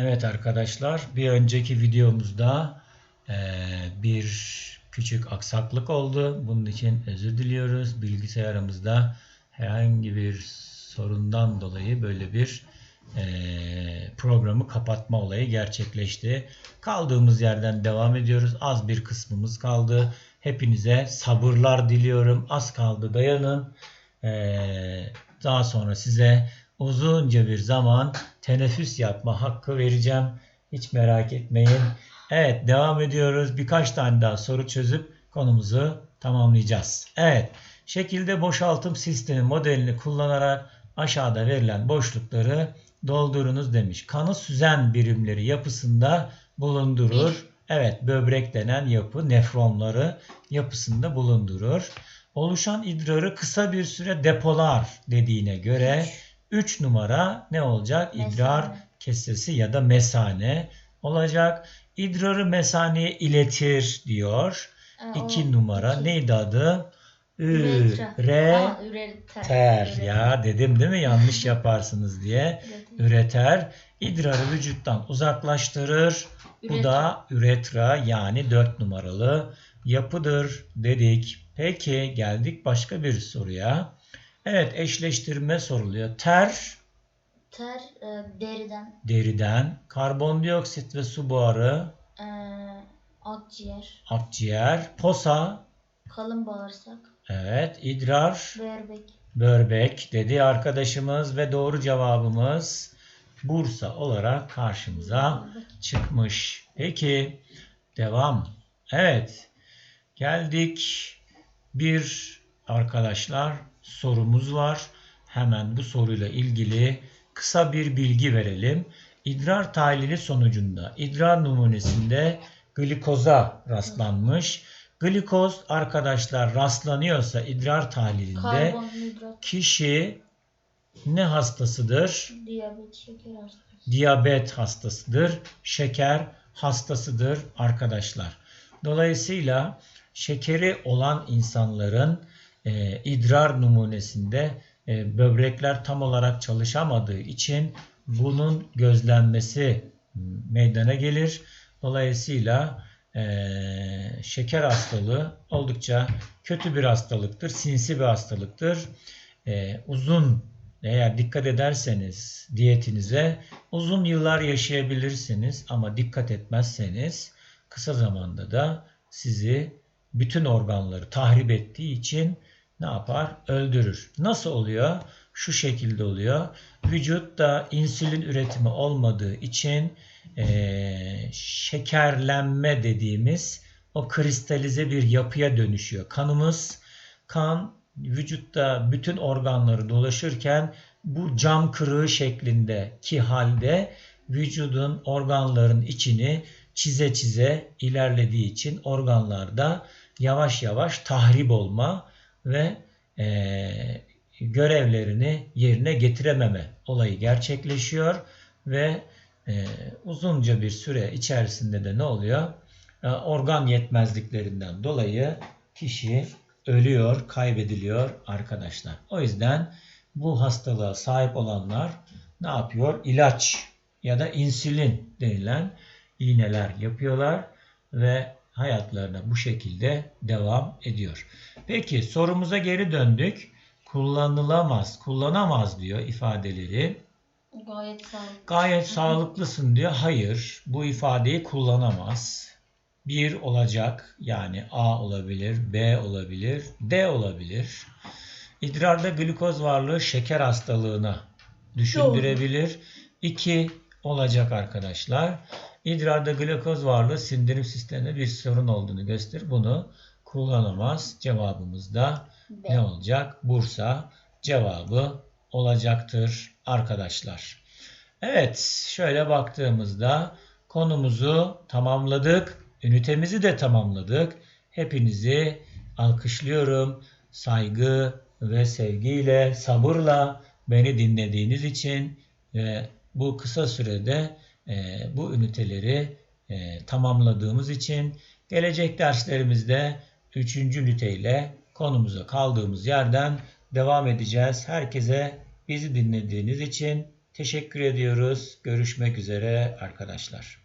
Evet arkadaşlar bir önceki videomuzda eee, bir küçük aksaklık oldu. Bunun için özür diliyoruz. Bilgisayarımızda herhangi bir sorundan dolayı böyle bir eee, programı kapatma olayı gerçekleşti. Kaldığımız yerden devam ediyoruz. Az bir kısmımız kaldı. Hepinize sabırlar diliyorum. Az kaldı dayanın. Eee, daha sonra size uzunca bir zaman teneffüs yapma hakkı vereceğim. Hiç merak etmeyin. Evet devam ediyoruz. Birkaç tane daha soru çözüp konumuzu tamamlayacağız. Evet şekilde boşaltım sistemi modelini kullanarak aşağıda verilen boşlukları doldurunuz demiş. Kanı süzen birimleri yapısında bulundurur. Evet böbrek denen yapı nefronları yapısında bulundurur. Oluşan idrarı kısa bir süre depolar dediğine göre 3 numara ne olacak? İdrar Mesane. kesesi ya da mesane olacak. İdrarı mesaneye iletir diyor. Ee, o 2 numara iki. neydi adı? Üretra. Üreter. ter Üreter. ya dedim değil mi yanlış yaparsınız diye Üreter. idrarı vücuttan uzaklaştırır bu Üreter. da üretra yani 4 numaralı yapıdır dedik. Peki geldik başka bir soruya. Evet eşleştirme soruluyor. Ter? Ter e, deriden, deriden, karbondioksit ve su buharı? E, akciğer, akciğer, posa? Kalın bağırsak, evet idrar, böbrek. böbrek dedi arkadaşımız ve doğru cevabımız Bursa olarak karşımıza çıkmış. Peki devam. Evet geldik bir arkadaşlar sorumuz var. Hemen bu soruyla ilgili kısa bir bilgi verelim. İdrar tahlili sonucunda idrar numunesinde glikoza rastlanmış. Glikoz arkadaşlar rastlanıyorsa idrar tahlilinde kişi ne hastasıdır? diyabet, şeker hastası. diyabet hastasıdır, şeker hastasıdır arkadaşlar. Dolayısıyla şekeri olan insanların e, idrar numunesinde e, böbrekler tam olarak çalışamadığı için bunun gözlenmesi meydana gelir. Dolayısıyla e, şeker hastalığı oldukça kötü bir hastalıktır, sinsi bir hastalıktır. E, uzun eğer dikkat ederseniz diyetinize uzun yıllar yaşayabilirsiniz ama dikkat etmezseniz kısa zamanda da sizi bütün organları tahrip ettiği için ne yapar? Öldürür. Nasıl oluyor? Şu şekilde oluyor. Vücutta insülin üretimi olmadığı için eee, şekerlenme dediğimiz o kristalize bir yapıya dönüşüyor. Kanımız kan vücutta bütün organları dolaşırken bu cam kırığı şeklindeki halde vücudun organların içini çize çize ilerlediği için organlarda yavaş yavaş tahrip olma ve eee, görevlerini yerine getirememe olayı gerçekleşiyor ve eee, uzunca bir süre içerisinde de ne oluyor? E, organ yetmezliklerinden dolayı kişi ölüyor, kaybediliyor arkadaşlar. O yüzden bu hastalığa sahip olanlar ne yapıyor? İlaç ya da insülin denilen iğneler yapıyorlar ve hayatlarına bu şekilde devam ediyor. Peki sorumuza geri döndük. Kullanılamaz, kullanamaz diyor ifadeleri. Gayet sağlıklı. Gayet sağlıklısın diyor. Hayır, bu ifadeyi kullanamaz. Bir olacak yani A olabilir, B olabilir, D olabilir. İdrarda glikoz varlığı şeker hastalığına düşündürebilir. İki olacak arkadaşlar. İdrarda glikoz varlığı sindirim sisteminde bir sorun olduğunu gösterir. Bunu kullanamaz. Cevabımız da B. ne olacak? Bursa cevabı olacaktır arkadaşlar. Evet, şöyle baktığımızda konumuzu tamamladık. Ünitemizi de tamamladık. Hepinizi alkışlıyorum. Saygı ve sevgiyle, sabırla beni dinlediğiniz için ve bu kısa sürede e, bu üniteleri e, tamamladığımız için gelecek derslerimizde 3. üniteyle konumuza kaldığımız yerden devam edeceğiz. Herkese bizi dinlediğiniz için Teşekkür ediyoruz. Görüşmek üzere arkadaşlar.